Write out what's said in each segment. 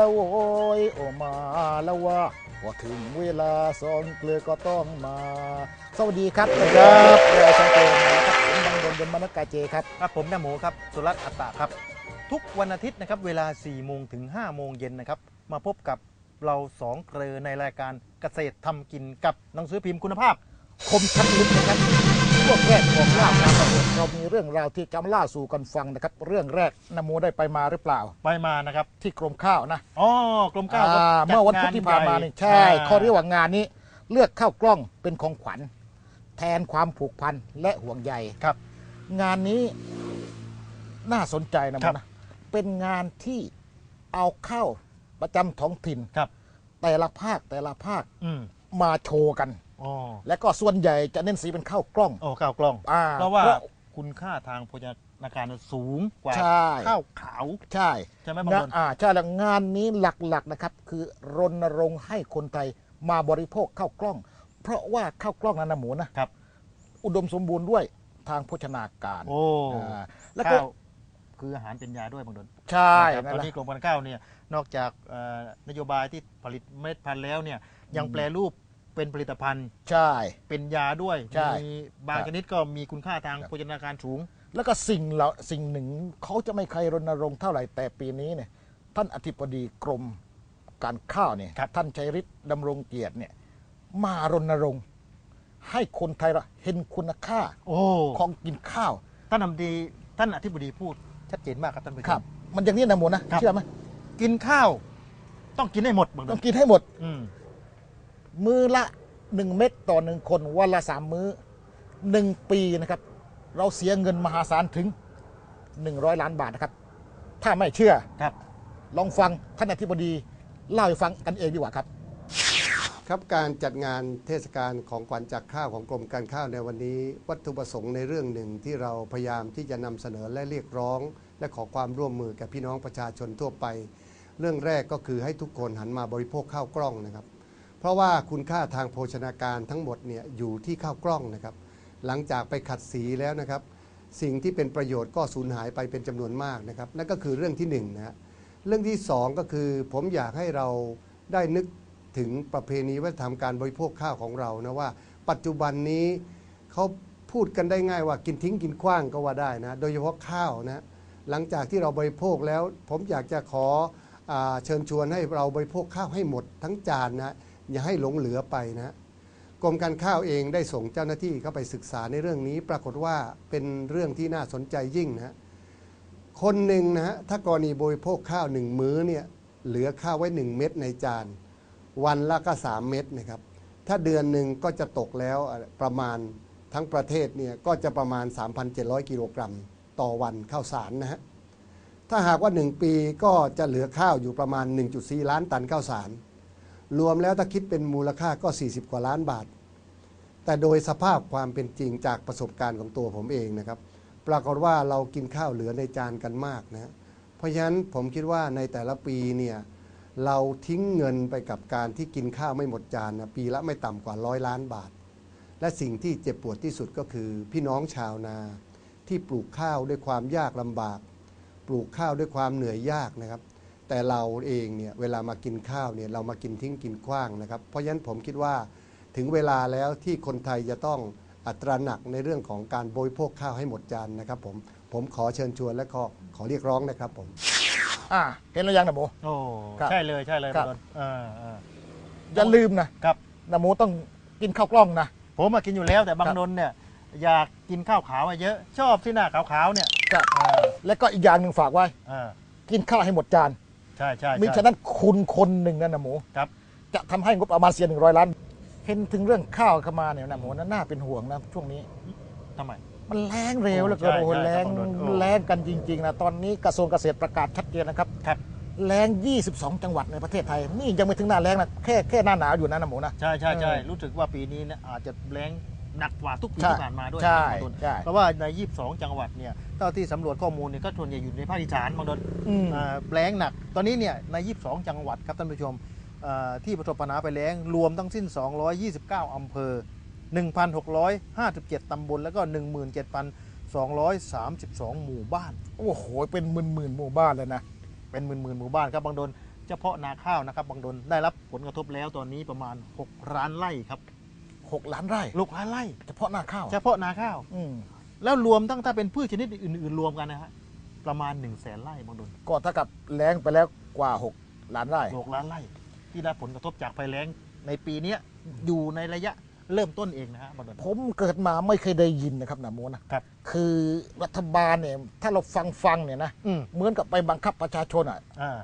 ลาโวยโอมาแล้วว่าพอถึงเวลาสองเกลือก็ต้องมา สวัสดีครับนะครับเรือสังเกตนะครับผมบังบนยมนกาเจครับครับผมน้าหมูครับสุรัตน์อัตตาครับ ทุกวันอาทิตย์นะครับเวลา 4 โมงถึง 5 โมงเย็นนะครับ มาพบกับเราสองเกลือในรายการเกษตรทำกินกับหนังสือพิมพ์คุณภาพ คมชัดลึกนะครับ พวกแรกของล่ามาเรามีเรื่องราวที่จะมาเล่าสู่กันฟังนะครับ เรื่องแรกนโมได้ไปมาหรือเปล่า ไปมานะครับที่กรมข้าวนะอ๋อกรมเกล้าก็อ่าจัดเมื่อวันพุธที่ผ่านมานี่ใช่งเขาเรียกว่างานนี้ เลือกเข้ากล้องเป็นของขวัญ แทนความผูกพันและห่วงใยครับ งานนี้น่าสนใจนะครัมันบนะเป็นงานที่เอาเข้าประจำท้องถิ่นครับ แต่ละภาคแต่ละภาคอืมมาโชว์กัน อ๋อและก็ส่วนใหญ่จะเน้นสีเป็นข้าวกล้องโอ้ข้าวกล้อง อ่าเพราะว่าเพราะคุณค่าทางโภชนาการสูงกว่าใช่ ข้าวขาว ใช่ใช่ไหมบางงาคนนอ่าใช่แล้วงานนี้หลักๆนะครับ คือรณรงค์ให้คนไทยมาบริโภคข้าวกล้อง เพราะว่าข้าวกล้องนั้นนะหมูนะครับ อุดมสมบูรณ์ด้วยทางโภชนาการโอ้อ่าแล้วก็ข้าวคืออาหารเป็นยาด้วยบางคนใช่นะครับนั่ตนอนแหละ นี้กรมการข้าวเนี่ยนอกจากเอ่อนโยบายที่ผลิตเมล็ดพันธุ์แล้วเนี่ยยังแปลรูป เป็นผลิตภัณฑ์ ใช่ เป็นยาด้วยใช่มีบางครับ ชนิดก็มีคุณค่าทางครับโภชนาการสูง แล้วก็สิ่งเราสิ่งหนึ่งเขาจะไม่เคยรณรงค์เท่าไหร่แต่ปีนี้เนี่ยท่านอธิบดีกรมการข้าวเนี่ยครับ ท่านชัยฤทธิ์ดำรงเกียรติเนี่ยมารณรงค์ให้คนไทยเราเห็นคุณค่าโอ้ของกินข้าว ท่านอธิบดีท่านอธิบดีพูดชัดเจนมากครับท่านผู้ชครับ ม มันอย่างนี้นะหมูนะครับ เชื่อไหมกินข้าว ต้องกินให้หมดบางต้องทีกินให้หมด อืม มือละหนึ่งเม็ดต่อหนึ่งคนวันละสามมื้อหนึ่งปีนะครับ เราเสียเงินมหาศาลถึงหนึ่งร้อยล้านบาทนะครับ ถ้าไม่เชื่อครับ ลองฟังท่านอธิบดีเล่าให้ฟังกันเองดีกว่าครับ ครับการจัดงานเทศกาลของขวัญจากข้าวของกรมการข้าวในวันนี้ วัตถุประสงค์ในเรื่องหนึ่งที่เราพยายามที่จะนำเสนอและเรียกร้อง และขอความร่วมมือกับพี่น้องประชาชนทั่วไป เรื่องแรกก็คือให้ทุกคนหันมาบริโภคข้าวกล้องนะครับ เพราะว่าคุณค่าทางโภชนาการทั้งหมดเนี่ยอยู่ที่ข้าวกล้องนะครับ หลังจากไปขัดสีแล้วนะครับ สิ่งที่เป็นประโยชน์ก็สูญหายไปเป็นจำนวนมากนะครับ นั่นก็คือเรื่องที่หนึ่งนะฮะเรื่องที่สองก็คือผมอยากให้เราได้นึกถึงประเพณีวัฒนธรรมการบริโภคข้าวของเรานะว่า ปัจจุบันนี้เขาพูดกันได้ง่ายว่ากินทิ้งกินขว้างก็ว่าได้นะโดยเฉพาะข้าวนะหลังจากที่เราบริโภคแล้ว ผมอยากจะขออเชิญชวนให้เราบริโภคข้าวให้หมดทั้งจานนะ อย่าให้หลงเหลือไปนะกรมการข้าวเองได้ส่งเจ้าหน้าที่เข้าไปศึกษาในเรื่องนี้ ปรากฏว่าเป็นเรื่องที่น่าสนใจยิ่งนะคนหนึ่งนะฮะถ้ากรณีบริโภคข้าวหนึ่งมื้อเนี่ยเหลือข้าวไว้หนึ่งเม็ดในจาน วันละก็สามเม็ดนะครับ ถ้าเดือนหนึ่งก็จะตกแล้วประมาณทั้งประเทศเนี่ยก็จะประมาณ 3,700 กิโลกรัม ต่อวันข้าวสารนะฮะถ้าหากว่า 1 ปีก็จะเหลือข้าวอยู่ประมาณ 1.4 ล้านตันข้าวสาร รวมแล้วถ้าคิดเป็นมูลค่าก็ 40 กว่าล้านบาท แต่โดยสภาพความเป็นจริงจากประสบการณ์ของตัวผมเองนะครับ ปรากฏว่าเรากินข้าวเหลือในจานกันมากนะ เพราะฉะนั้นผมคิดว่าในแต่ละปีเนี่ยเราทิ้งเงินไปกับการที่กินข้าวไม่หมดจานนะปีละไม่ต่ำกว่าร้อยล้านบาท และสิ่งที่เจ็บปวดที่สุดก็คือ พี่น้องชาวนา ที่ปลูกข้าวด้วยความยากลำบาก ปลูกข้าวด้วยความเหนื่อยยากนะครับ แต่เราเองเนี่ยเวลามากินข้าวเนี่ยเรามากินทิ้งกินขว้างนะครับ เพราะฉะนั้นผมคิดว่าถึงเวลาแล้วที่คนไทยจะต้องอัตระหนักในเรื่องของการบริโภคข้าวให้หมดจานนะครับผมผมขอเชิญชวนและขอขอเรียกร้องนะครับผมอ่าเห็นแล้วยังนะหมูโอ้ครับใช่เลยใช่เลยครับบางคนเออเอออย่าลืมนะครับ นะหมูต้องกินข้าวกล้องนะ ผมมากินอยู่แล้วแต่บางครับ นนเนี่ยอยากกินข้าวขาวอะเยอะ ชอบที่หน้าขาวๆเนี่ยครับเออและก็อีกอย่างหนึ่งฝากไว้ เออกินข้าวให้หมดจาน ใช่ใช่มิใช่ฉะนั้นคุณคนหนึ่งนั่นนะหมูครับ จะทำให้งบประมาณเสียหนึ่งร้อยล้าน เห็นถึงเรื่องข้าวเข้ามาเนี่ยนะหมูนะน่าเป็นห่วงนะช่วงนี้ ทำไม มันแรงเร็วเหลือเกินใช่โอ้โหใช่แรงครับผมโดนโอ้ แรงกันจริงๆนะตอนนี้กระทรวงเกษตรประกาศชัดเจนนะครับ ครับ แรง 22 จังหวัดในประเทศไทย นี่ยังไม่ถึงหน้าแรงนะแค่แค่หน้าหนาวอยู่นะนะหมูนะ ใช่ใช่ใช่เออ รู้สึกว่าปีนี้เนี่ยอาจจะแรง หนักกว่าทุกปีใช่ที่ผ่านมาด้วยใช่บางคนใช่เพราะว่าใน 22 จังหวัดเนี่ยเท่าที่สำรวจข้อมูลเนี่ยก็ส่วนใหญ่อยู่ในภาคอีสานบางคนอืม อ่าแล้งหนัก ตอนนี้เนี่ยใน 22 จังหวัดครับท่านผู้ชมอ่าที่ประสบปัญหาไปแล้งรวมทั้งสิ้น 229 อำเภอ 1,657 ตำบลแล้วก็ 17,232 หมู่บ้าน โอ้โห เป็นหมื่นหมื่นๆหมู่บ้านเลยนะ เป็นหมื่นๆหมู่บ้านครับบางโดนเฉพาะนาข้าวนะครับบางดนได้รับผลกระทบแล้วตอนนี้ประมาณ 6 ล้านไร่ครับ หกล้านไร่ลูกล้านไร่เฉพาะหน้าข้าวเฉพาะนาข้าว อืมแล้วรวมตั้งถ้าเป็นพืชชนิดอื่น ๆ รวมกันนะฮะประมาณ1นึ่งแสนไร่บางดนก็เท่ากับแล้งไปแล้วกว่าหกล้านไร่หกล้านไร่ ที่ได้ผลกระทบจากภัยแล้งในปีเนี้ยอยู่ในระยะเริ่มต้นเองนะฮะบางดนผมเกิดมาไม่เคยได้ยินนะครับนาโมนะครับ คือรัฐบาลเนี่ยถ้าเราฟังฟังเนี่ยนะอืมเหมือนกับไปบังคับประชาชนอะอ่า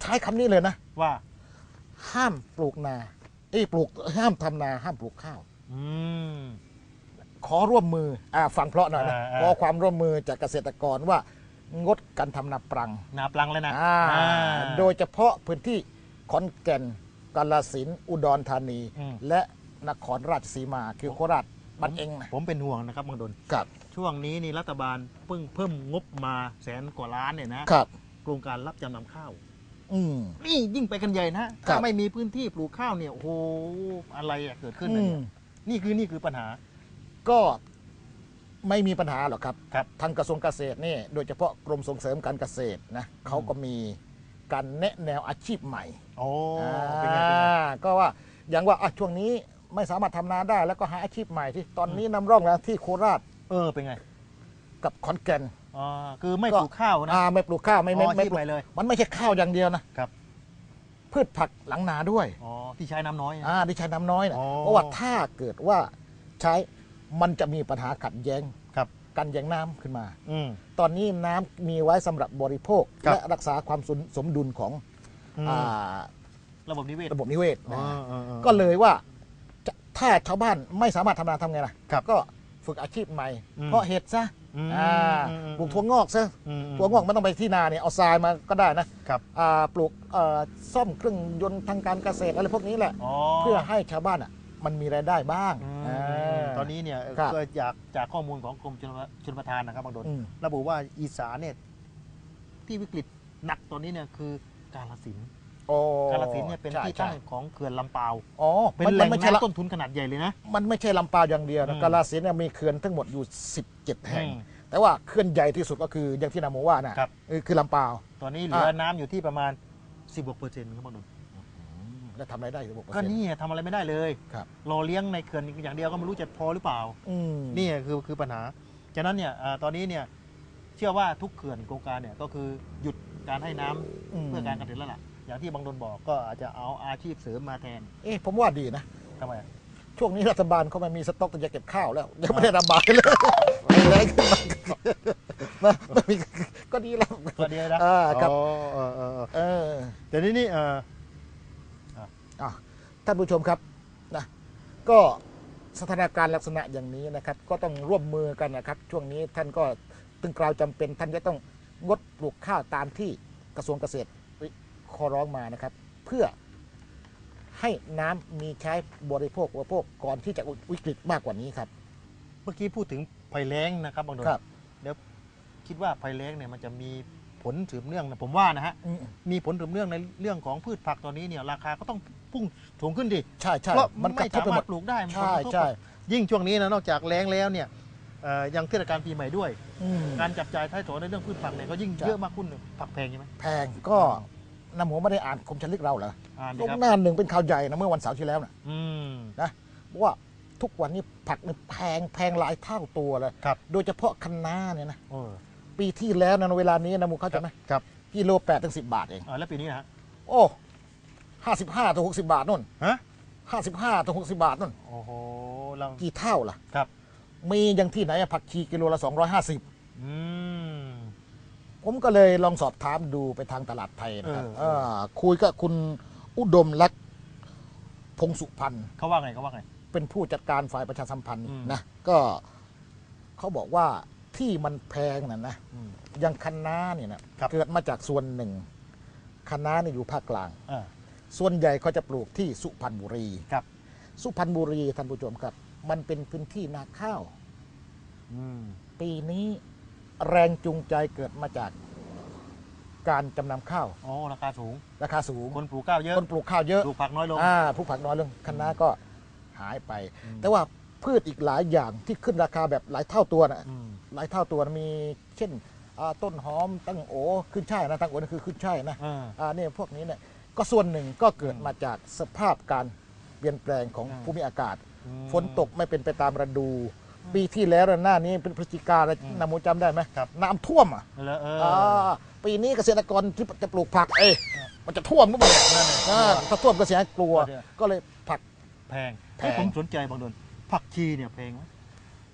ใช้คำนี้เลยนะ ว่าห้ามปลูกนาเอ้ยปลูกห้ามทำนาห้ามปลูกข้าว อืม ขอร่วมมืออ่าฟังเพราะหน่อยนะอ่าอ่า ขอความร่วมมือจากเกษตรกรว่างดการทำนาปรังนาปลังเลยนะอ่าอ่า โดยเฉพาะพื้นที่ขอนแก่นกาลสินธุ์อุดรธานี อืม และนครราชสีมาคือโคราชบ้านเองนะผมเป็นห่วงนะครับบางดนครับ ช่วงนี้นี่รัฐบาลเพิ่งเพิ่มงบมาแสนกว่าล้านเนี่ยนะครับ โครงการรับจำนำข้าว อืมนี่ยิ่งไปกันใหญ่นะครัถ้าบไม่มีพื้นที่ปลูกข้าวเนี่ยโอ้โหอะไรอะเกิดขึ้นอืนะมเนี่ยนี่คือนี่คือปัญหา ก็ไม่มีปัญหาหรอกครับ ครับทางกระทรวงเกษตรนี่โดยเฉพาะกรมส่งเสริมการเกษตรนะเขาก็มีการแนะแนวอาชีพใหม่โอ้อ่าเป็นไงเป็นไงก็ว่าอย่างว่าอะช่วงนี้ไม่สามารถทำนาได้ แล้วก็หาอาชีพใหม่ที่ตอนนี้นำร่องแล้วที่โคราชเออเป็นไง กับขอนแก่น อ่าคือไม่ก็ปลูกข้าวนะ อ่าไม่ปลูกข้าวไม่ไม่อ๋ออาไม่ชีพปลูใหม่กเลย มันไม่ใช่ข้าวอย่างเดียวนะครับ พืชผักหลังนาด้วยอ๋อที่ใช้น้ำน้อยนะ อ่าที่ใช้น้ำน้อยนะอ๋อเพราะว่าถ้าเกิดว่าใช้มันจะมีปัญหาขัดแย้งครับ กันแย้งน้ำขึ้นมา อืม ตอนนี้น้ำมีไว้สำหรับบริโภค ครับ และรักษาความสมสมดุลของอืมอ่าระบบนิเวศระบบนิเวศอ๋อนะเออเออก็เลยว่าจะถ้าชาวบ้านไม่สามารถทำนาทำไงล่ะครับก็ฝึกอาชีพใหม่ อืม เพราะเห็ดซะ อืมอ่าอืมอืมปลูกถั่วงอกซะอืมถั่วงอกไม่ต้องไปที่นาเนี่ยเอาทรายมาก็ได้นะครับ อ่าปลูกเอ่อซ่อมเครื่องยนต์ทางการเกษตรอะไรพวกนี้แหละอ๋อเพื่อให้ชาวบ้านอะมันมีรายได้บ้างอืมอ่าตอนนี้เนี่ยครับก็อยากจากข้อมูลของกรมชลประชลประทานนะครับบางดนอืม ระบุว่าอีสานเนี่ยที่วิกฤตหนักตอนนี้เนี่ยคือกาลสินธุ์โอ้กาลสินธุ์เนี่ยเป็นใช่ที่ใช่ตั้งของเขื่อนลำปาวอ๋อเป็นมันแหล่มันงไม่ใช่ละ น้ำต้นทุนขนาดใหญ่เลยนะ มันไม่ใช่ลำปาวอย่างเดียวอืนะม กาลสินธุ์เนี่ยมีเขื่อนทั้งหมดอยู่ 17แห่งอืมแต่ว่าเขื่อนใหญ่ที่สุดก็คืออย่างที่นาโมว่านะครับเออคือลำปาว ตอนนี้เหลือน้ำอยู่ที่ประมาณ 16เปอร์เซ็นต์ครับบางดนแล้วทำรายได้ระบบก็นี่ทำอะไรไม่ได้เลยครับรอเลี้ยงในเขื่อนอย่างเดียวก็ไม่รู้จะพอหรือเปล่าอืมนี่คือคือปัญหาฉะนั้นเนี่ยอ่าตอนนี้เนี่ยเชื่อว่าทุกเขื่อนโครงการเนี่ยก็คือหยุดการให้น้ำมเพื่อการเกษตรแล้วล่ะอย่างที่บางดนบอกก็อาจจะเอาอาชีพเสริมมาแทน เอ๊ะผมว่าดีนะทำไมอะช่วงนี้รัฐบาลเขาไม่มีสต็อกจะเก็บข้าวแล้วยังไม่ได้ระบายเลย แรงขึ้นมานะไม่มีก็ดีแล้วก็ดีนะอ่าครับอ๋อเออเออเออเออแต่นี่นี่เอออะท่านผู้ชมครับนะก็สถานการณ์ลักษณะอย่างนี้นะครับ ก็ต้องร่วมมือกันนะครับ ช่วงนี้ท่านก็ตึงกล่าวจำเป็น ท่านจะต้องงดปลูกข้าวตามที่กระทรวงเกษตรขอร้องมานะครับ เพื่อให้น้ำมีใช้บริโภคอุปโภคก่อนที่จะวิกฤตมากกว่านี้ครับ เมื่อกี้พูดถึง ภัยแล้งนะครับบางดนครับเดี๋ยวคิดว่าภัยแล้งเนี่ยมันจะมีผลสืบเนื่องนะผมว่านะฮะ อืมมีผลสืบเนื่องในเรื่องของพืชผักตอนนี้เนี่ยราคาก็ต้องพุ่งสูงขึ้นดิ ใช่ใช่เพราะมัมันนกระไม่ทบสาไปหมามรดถปลูกได้มันใช่กระทบใช่ยิ่งช่วงนี้นะนอกจากแล้งแล้วเนี่ยเอ่อยังเทศกาลปีใหม่ด้วย อืม การจับจ่ายท้ายถอนในเรื่องพืชผักเนี่ยก็ยิ่งครับ เยอะมากขึ้นผักแพงใช่ไหมแพงก็น้ำหมูไม่ได้อ่านคมชลึกเราเหรออ่านลดีงครับหน้าหนึ่งเป็นข่าวใหญ่นะเมื่อวันเสาร์ที่แล้วนะอืมบอกว่า ทุกวันนี้ผักเนี่ยแพงแพงหลายเท่าตัวเลย ครับโดยเฉพาะคะน้าเนี่ยนะ เออปีที่แล้วนะเวลานี้นะมูเข้าใจไหมครับกิโลแปดถึงสิบบาทเองอ่าแล้วปีนี้นะฮะโอ้ห้าสิบห้าถึงหกสิบาทนู่นฮะห้าสิบห้าถึงหกสิบาทนู่น โอ้โหเรากี่เท่าล่ะ ครับ มีอย่างที่ไหนอะผักชีกิโลละสองร้อยห้าสิบอืม ผมก็เลยลองสอบถามดูไปทางตลาดไทยนะครับเออ เออคุยกับคุณอุดมลักษณ์พงสุพันธ์เขาว่าไงเขาว่าไง เป็นผู้จัดการฝ่ายประชาสัมพันธ์อืมนะก็เขาบอกว่าที่มันแพงน่ะนะอืมอย่างคะน้าเนี่ยนะครับเกิดมาจากส่วนหนึ่งคะน้าเนี่ยอยู่ภาคกลางอ่าส่วนใหญ่เขาจะปลูกที่สุพรรณบุรีครับ สุพรรณบุรีท่านผู้ชมครับ มันเป็นพื้นที่นาข้าวอืมปีนี้แรงจูงใจเกิดมาจากการจำนำข้าวโอ้ราคาสูง ราคาสูง คนปลูกข้าวเยอะ คนปลูกข้าวเยอะ ปลูกผักน้อยลง อ่าผู้ผักน้อยลงคะน้าก็ หายไปอืมแต่ว่าพืชอีกหลายอย่างที่ขึ้นราคาแบบหลายเท่าตัวนะอืมหลายเท่าตัวนะมีเช่นอ่าต้นหอมตั้งโอขึ้นช่ายนะตั้งโอนั่นคือขึ้นช่ายนะอ่า อ่าเนี่ยพวกนี้เนี่ยก็ส่วนหนึ่งก็เกิดมาจากสภาพการเปลี่ยนแปลงของอ่าภูมิอากาศ อืม ฝนตกไม่เป็นไปตามฤดู ปีที่แล้วหน้านี้เป็นพฤศจิกาแล้วอืมนามูจำได้ไหมครับ น้ำท่วมอะแล้วเอออ่าปีนี้เกษตรกรที่จะปลูกผักเอยมันจะท่วมหรือเปล่าเนี่ยนั่นน่ะอ่าถ้าท่วมก็เสียกลัวเดี๋ยวก็เลยผักแพง แพงให้ผมสนใจบางดนผักชีเนี่ยแพงไหม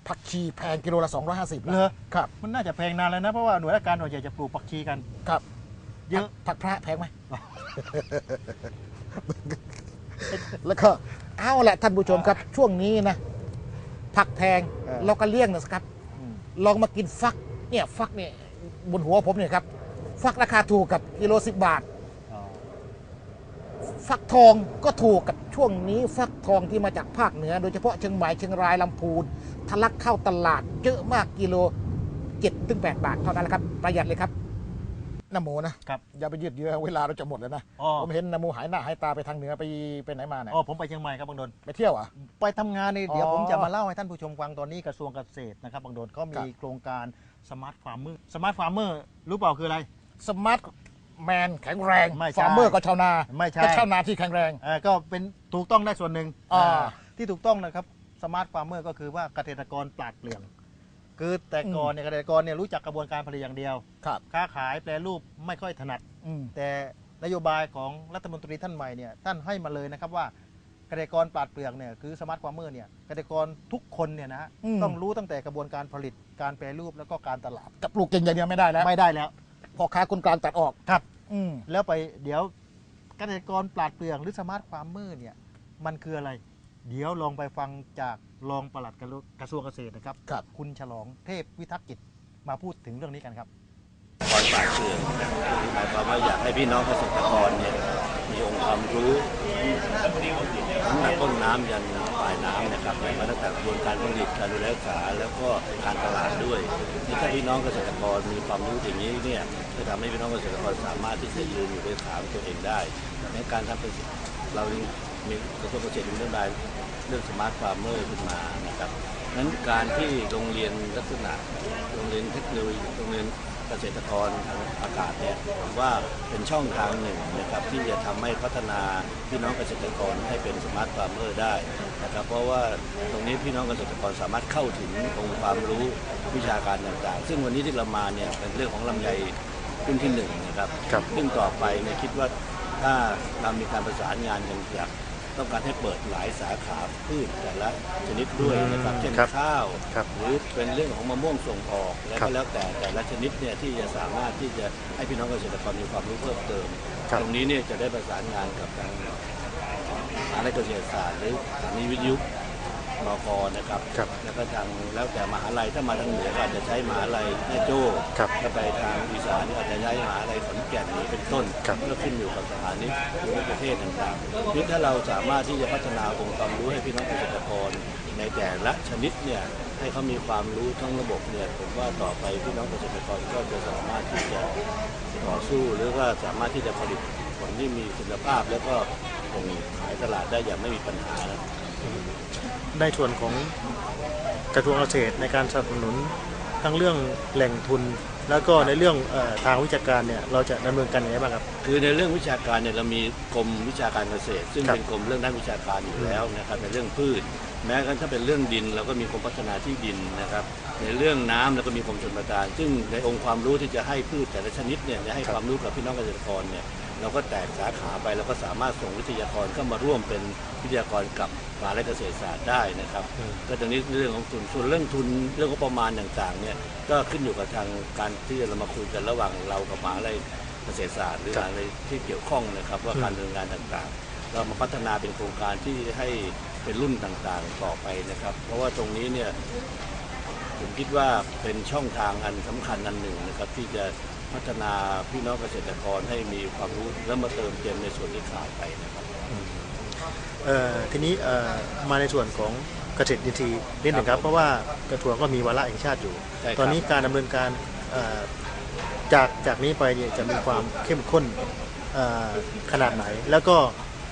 ผักชีแพงกิโลละ 250เหรอครับมันน่าจะแพงนานแล้วนะ เพราะว่าหน่วยราชการหน่วยใหญ่จะปลูกผักชีกัน ครับเยอะ ผักพระแพงไหม แล้วก็เอาละท่านผู้ชมครับ ช่วงนี้นะ ผักแพงเออ เราก็เลี่ยงนะครับ อืมลองมากินฟักเนี่ยฟักเนี่ยบนหัวผมเนี่ยครับ ฟักราคาถูกกับกิโลสิบบาทอ๋อ ฟักทองก็ถูกกับช่วงนี้ฟักทองที่มาจากภาคเหนือ โดยเฉพาะเชียงใหม่เชียงรายลำพูนทะลักเข้าตลาดเยอะมากกิโลเจ็ดถึงแปดบาทเท่านั้นแหละครับ ประหยัดเลยครับน้ำหมูนะครับ อย่าไปยืดเยื้อเวลาเราจะหมดแล้วนะ อ๋อ ผมเห็นน้ำหมูหายหน้าหายตาไปทางเหนือไปไปไหนมาเนี่ยอ๋อผมไปเชียงใหม่ครับบางดน ไปเที่ยวเหรอะ ไปทำงานนี่เดี๋ยวอ๋อผมจะมาเล่าให้ท่านผู้ชมฟังตอนนี้กระทรวงเกษตรนะครับบางโดนเขาครัมีบ โครงการสมาร์ทฟาร์มเมอร์สมาร์ทฟาร์มเมอร์รู้เปล่าคืออะไร สมาร์ท แมนแข็งแรงไม่ใช่ฟาร์มเมอร์ก็ชาวนาไม่ใช่ ก็ชาวนาที่แข็งแรงเอ่อก็เป็นถูกต้องได้ส่วนหนึ่งอ่า อ่าที่ถูกต้องนะครับสมาร์ทฟาร์มเมอร์ก็คือว่าเกษตรกรปราดเปรื่องคือแต่ก่อนเนี่ยเกษตรกรเนี่ยรู้จักกระบวนการผลิตอย่างเดียว ครับค้าขายแปรรูปไม่ค่อยถนัด อืมแต่นโยบายของรัฐมนตรีท่านใหม่เนี่ยท่านให้มาเลยนะครับว่าเกษตรกรปราดเปรื่องเนี่ยคือสมาร์ทฟาร์มเมอร์เนี่ยเกษตรกรทุกคนเนี่ยนะฮะต้องรู้ตั้งแต่กระบวนการผลิตการแปรรูปแล้วก็การตลาดจะปลูกเก่งอย่างเดียวไม่ได้แล้ว ไม่ได้แล้ว พ่อค้าคนกลางตัดออกครับ อืมแล้วไปเดี๋ยวเกษตรกรปราดเปรื่องหรือสมาร์ทฟาร์มเมอร์เนี่ย มันคืออะไร เดี๋ยวลองไปฟังจากรองปลัดกระทรวงเกษตรนะครับ ครับ คุณฉลองเทพวิทักษ์กิจมาพูดถึงเรื่องนี้กันครับกรปราดเปรื่องหมายความว่าอยากให้พี่น้องเกษตรกรเนี่ย มีองค์ความรู้ตั้งแต่ต้นน้ำยันปลายน้ำนะครับม่ว่าตั้งแต่กระบวนการผลิตการดูแลรักษาแล้วก็การตลาดด้วยนี่ถ้าพี่น้องเกษตรกรมีความรู้อย่างนี้เนี่ยจะทำให้พี่น้องเกษตรกรสามารถที่จะยืนอยู่ด้วยขาของตัวเองได้ในการทำเป็นเรามีกระทรวงเกษตรมีนโยบายเรื่องสมาร์ทฟาร์มเมอร์ขึ้นมานะครับนั้นการที่โรงเรียนลักษณะโรงเรียนเทคโนโลยีโรงเรียน เกษตรกรทางอากาศเนี่ยผมว่าเป็นช่องทางหนึ่งนะครับที่จะทำให้พัฒนาพี่น้องเกษตรกรให้เป็นสมาร์ทฟาร์มเมอร์ได้นะครับเพราะว่าตรงนี้พี่น้องเกษตรกรสามารถเข้าถึงองค์ความรู้วิชาการต่างๆ ซึ่งวันนี้ที่เรามาเนี่ยเป็นเรื่องของลำไยรุ่นที่หนึ่งนะครับครับซึ่งต่อไปเนี่ยคิดว่าถ้าเรามีการประสานงานกันอยาก ต้องการให้เปิดหลายสาขาพืชแต่ละชนิดด้วยนะครับเช่นครับข้าวครับหรือเป็นเรื่องของมะม่วงส่งออกแล้วครัก็บแล้วแต่แต่ละชนิดเนี่ยที่จะสามารถที่จะให้พี่น้องเกษตรกรมีความรู้เพิ่มเติม ครับ ตรงนี้เนี่ยจะได้ประสานงานกับทางมหาลัยเกษตรศาสตร์หรือสถานีวิทยุ มคนะครับ ครับแล้วก็ทางแล้วแต่มหาลัยถ้ามาทางเหนือก็อาจจะใช้มหาลัยแม่โจ้ครับถ้าไปทางอีสานก็อาจจะใช้มหาลัยขอนแก่นนี้เป็นต้นครับ ก็ขึ้นอยู่กับสถานีหรือประเทศต่างๆนี่ถ้าเราสามารถที่จะพัฒนาองค์ความรู้ให้พี่น้องเกษตรกรในแต่ละชนิดเนี่ยให้เขามีความรู้ทั้งระบบเนี่ยผมว่าต่อไปพี่น้องเกษตรกรก็จะสามารถที่จะต่อสู้หรือก็สามารถที่จะผลิตผลที่มีคุณภาพ แล้วก็คงขายตลาดได้อย่างไม่มีปัญหา ในส่วนของกระทรวงเกษตรในการสนับสนุนทั้งเรื่องแหล่งทุน แล้วก็ในเรื่องอทางวิชาการเนี่ยเราจะดำเนินการอย่างไรบ้างครับ คือในเรื่องวิชาการเนี่ยเรามีกรมวิชาการเกษตร ซึ่งเป็นกรมเรื่องด้านวิชาการอยู่แล้วนะครับในเรื่องพืช แม้กระทั่งถ้าเป็นเรื่องดินเราก็มีกรมพัฒนาที่ดินนะครับ ในเรื่องน้ำเราก็มีกรมชลประทาน ซึ่งในองค์ความรู้ที่จะให้พืชแต่ละชนิดเนี่ยจะให้ความรู้กับพี่น้องเกษตรกรเนี่ย เราก็แตกสาขาไปเราก็สามารถส่งวิทยากรเข้ามาร่วมเป็นวิทยากรกับมหาลัยเกษตรศาสตร์ได้นะครับ ก็ตรงนี้เรื่องของทุนส่วนเรื่องทุนเรื่องงบประมาณต่างๆเนี่ยก็ขึ้นอยู่กับทางการที่เรามาคุยกันระหว่างเรากับมหาลัยเกษตรศาสตร์หรืออะไรที่เกี่ยวข้องนะครับ ว่าการดำเนินงานต่างๆ เรามาพัฒนาเป็นโครงการที่ให้เป็นรุ่นต่างๆต่อไปนะครับ เพราะว่าตรงนี้เนี่ยผมคิดว่าเป็นช่องทางอันสำคัญอันหนึ่งนะครับ ที่จะ พัฒนาพี่น้องเกษตรกรให้มีความรู้และมาเติมเต็มในส่วนที่ขาดไปนะครับ เอ่อทีนี้เอ่อมาในส่วนของเกษตรอินทรีย์นิดหนึ่งครับ เพราะว่ากระทรวงก็มีวาระแห่งชาติอยู่ ใช่ครับ ตอนนี้การดำเนินการเอ่อจากจากนี้ไปเนี่ยจะมีความเข้มข้นเอ่อขนาดไหน แล้วก็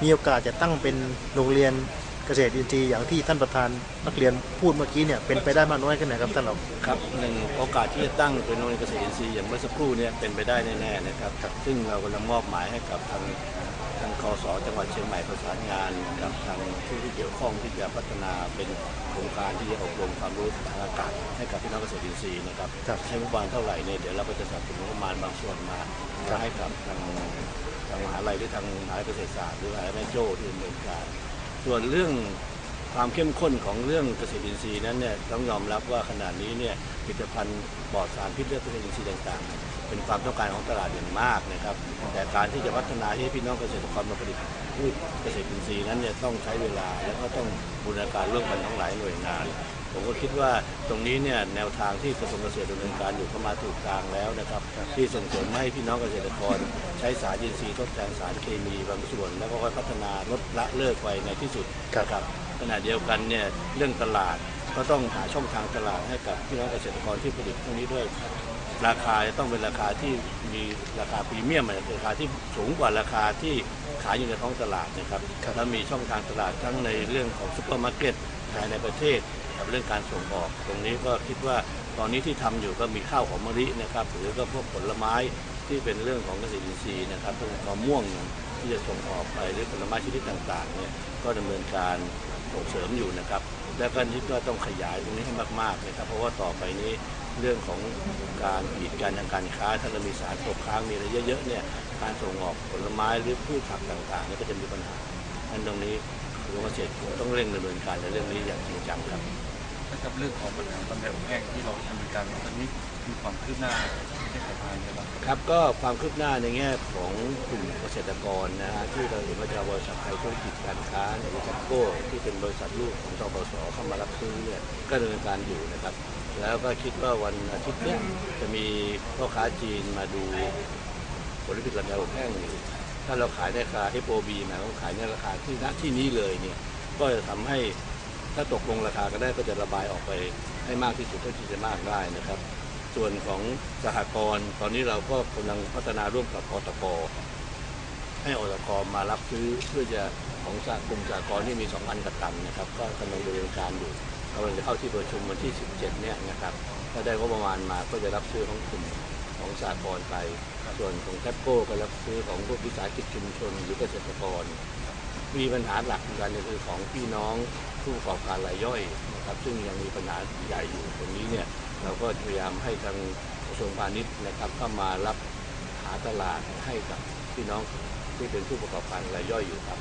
มีโอกาสจะตั้งเป็นโรงเรียนเก เกษตรอินทรีย์อย่างที่ท่านประธานนักเรียนพูดเมื่อกี้เนี่ยเป็นไปได้มากน้อยแค่ไหนครับท่านรองครับหนึ่งโอกาสที่จะตั้งเป็นโรงเรียนเกษตรอินทรีย์อย่างเมื่อสักครู่เนี่ยเป็นไปได้แน่ๆนะครับ ซึ่งเรากำลังมอบหมายให้กับทางทางคสจังหวัดเชียงใหม่ประสานงานกับทางผู้ที่เกี่ยวข้องที่จะพัฒนาเป็นโครงการที่จะอบรมความรู้ทางอากาศให้กับพี่น้องเกษตรอินทรีย์นะครับครับใช้งบประมาณเท่าไหร่เนี่ยเดี๋ยวเราก็จะสนับสนุนงบประมาณบางส่วนมามาให้กับทางทางมหาลัยหรือทางมหาวิทยาลัยเกษตรศาสตร์หรือมหาวิทยาลัยแม่โจ้ที่ดำเนินการ ส่วนเรื่องความเข้มข้นของเรื่องเกษตรอินทรีย์นั้นเนี่ยต้องยอมรับว่าขณะนี้เนี่ยผลิตภัณฑ์ปลอดสารพิษเรื่องเกษตรอินทรีย์ต่างๆ เป็นความต้องการของตลาดอย่างมากนะครับ แต่การที่จะพัฒนาให้พี่น้องเกษตรกรมาผลิตพืชเกษตรอินทรีย์นั้นเนี่ยต้องใช้เวลาและก็ต้องบูรณาการร่วมกันทั้งหลายหน่วยงาน ผมก็คิดว่าตรงนี้เนี่ยแนวทางที่กระทรวงเกษตรดำเนินการอยู่เข้ามาถูกทางแล้วนะครับ ที่ส่งเสริมให้พี่น้องเกษตรกร ใช้สารอินทรีย์ทดแทนสารเคมีบางส่วน แล้วก็ค่อยพัฒนาลดละเลิกไปในที่สุดครับนะครับขณะเดียวกันเนี่ยเรื่องตลาดก็ต้องหาช่องทางตลาดให้กับพี่น้องเกษตรกรที่ผลิตพวกนี้ด้วย ราคาจะต้องเป็นราคาที่มีราคาพรีเมียมอะราคาที่สูงกว่าราคาที่ขายอยู่ในท้องตลาดนะครับแล้วมีช่องทางตลาดทั้งในเรื่องของซุปเปอร์มาร์เก็ต ภายในประเทศกับเรื่องการส่งออก ตรงนี้ก็คิดว่าตอนนี้ที่ทำอยู่ก็มีข้าวหอมมะลินะครับ หรือก็พวกผลไม้ที่เป็นเรื่องของเกษตรอินทรีย์นะครับพวกมะม่วงที่จะส่งออกไปหรือผลไม้ชนิดต่างๆเนี่ยก็ดำเนินการส่งเสริมอยู่นะครับ แล้วก็คิดว่าต้องขยายตรงนี้ให้มากๆนะครับ เพราะว่าต่อไปนี้เรื่องของการกีดกันทางการค้า ถ้าเรามีสารตกค้างมีอะไรเยอะๆเนี่ยการส่งออกผลไม้หรือพืชผักต่างๆนี่ก็จะมีปัญหาอันตรงนี้ กระทรวงเกษตรคงต้องเร่งดำเนินการในเรื่องนี้อย่างจริงจังครับนะครับเรื่องของปัญหาบำเหน็จแห้งที่เราดำเนินการตอนนี้มีความคืบหน้าได้ประมาณกันบ้างครับก็ความคืบหน้าในแง่ของกลุ่มเกษตรกรนะฮะที่เราเห็นว่าจะบริษัทไทยธุรกิจการค้าหรือจักโก้ที่เป็นบริษัทลูกของทบสเข้ามารับซื้อเนี่ยก็ดำเนินการอยู่นะครับ แล้วก็คิดว่าวันอาทิตย์เนี้ยจะมีพ่อค้าจีนมาดูผลผลิตลำไยอบแห้งอยู่ ถ้าเราขายในราคา FOB หมายควาขายในราคาที่ณที่นี้เลยเนี่ย ก็จะทำให้ถ้าตกลงราคาก็ได้ก็จะระบายออกไปให้มากที่สุดเท่าที่จะมากได้นะครับ ส่วนของสหกรณ์ตอนนี้เราก็กำลังพัฒนาร่วมกับอตกให้อตกมารับซื้อเพื่อจะของสากลุ่มสหกรณ์ที่มี 2,000กว่าตันนะครับ ก็กำลังดำเนินการอยู่กำลังจะเข้าที่ประชุมวันที่ 17 เนี่ยนะครับถ้าได้งบประมาณมาก็จะรับซื้อของกลุ่ม ของสหกรณ์ไป ส่วนของแทปโก้ก็รับซื้อของพวกวิสาหกิจชุมชนหรือเกษตรกร มีปัญหาหลักเหมือนกันก็คือของพี่น้องผู้ประกอบการรายย่อยนะครับซึ่งยังมีปัญหาใหญ่อยู่ตรงนี้เนี่ยเราก็พยายามให้ทางกระทรวงพาณิชย์นะครับเข้ามารับหาตลาดให้กับพี่น้องที่เป็นผู้ประกอบการรายย่อยอยู่ครับ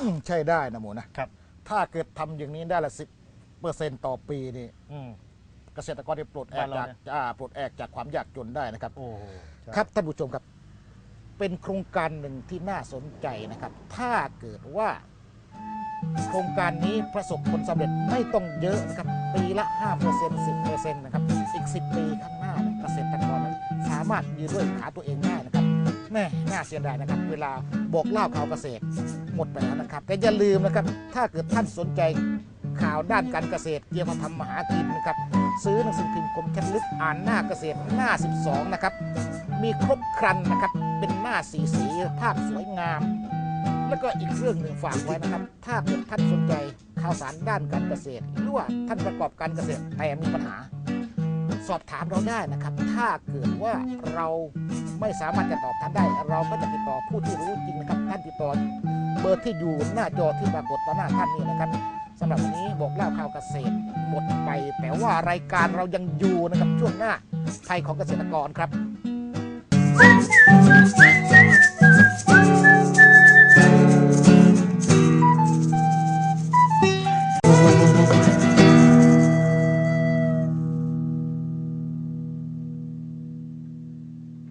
อืมใช่ได้นะหมูนะครับ ถ้าเกิดทำอย่างนี้ได้ละสิบเปอร์เซ็นต์ต่อปีนี่ อืม เกษตรกรได้ปลดแอกบ้านเราจากเนี่ย อ่าปลดแอกจากความยากจนได้นะครับ โอ้โหครับท่านผู้ชมครับ เป็นโครงการหนึ่งที่น่าสนใจนะครับ ถ้าเกิดว่า โครงการนี้ประสบผลสำเร็จไม่ต้องเยอะนะครับปีละ 5% 10%นะครับอีก 10 ปีข้างหน้าเนี่ยเกษตรกรนั้นสามารถยืนด้วยขาตัวเองได้นะครับแม่น่าเสียดายนะครับ เวลาบอกเล่าข่าวเกษตรหมดไปแล้วนะครับ แต่อย่าลืมนะครับ ถ้าเกิดท่านสนใจ ข่าวด้านการเกษตรเกี่ยวกับทำมหากินนะครับซื้อหนังสือพิมพ์คมชัดลึกอ่านหน้าเกษตรหน้า 12 นะครับ มีครบครันนะครับ เป็นหน้าสีสีภาพสวยงาม แล้วก็อีกเรื่องหนึ่งฝากไว้นะครับ ถ้าเกิดท่านสนใจข่าวสารด้านการเกษตร หรือว่าท่านประกอบการเกษตรแต่มีปัญหา สอบถามเราได้นะครับ ถ้าเกิดว่าเราไม่สามารถจะตอบท่านได้ เราก็จะติดต่อผู้ที่รู้จริงนะครับ ท่านติดต่อเบอร์ที่อยู่หน้าจอที่ปรากฏต่อหน้าท่านนี่นะครับ สำหรับวันนี้บอกเล่าข่าวเกษตรหมดไป แต่ว่ารายการเรายังอยู่นะครับช่วงหน้าไทยของเกษตรกรครับ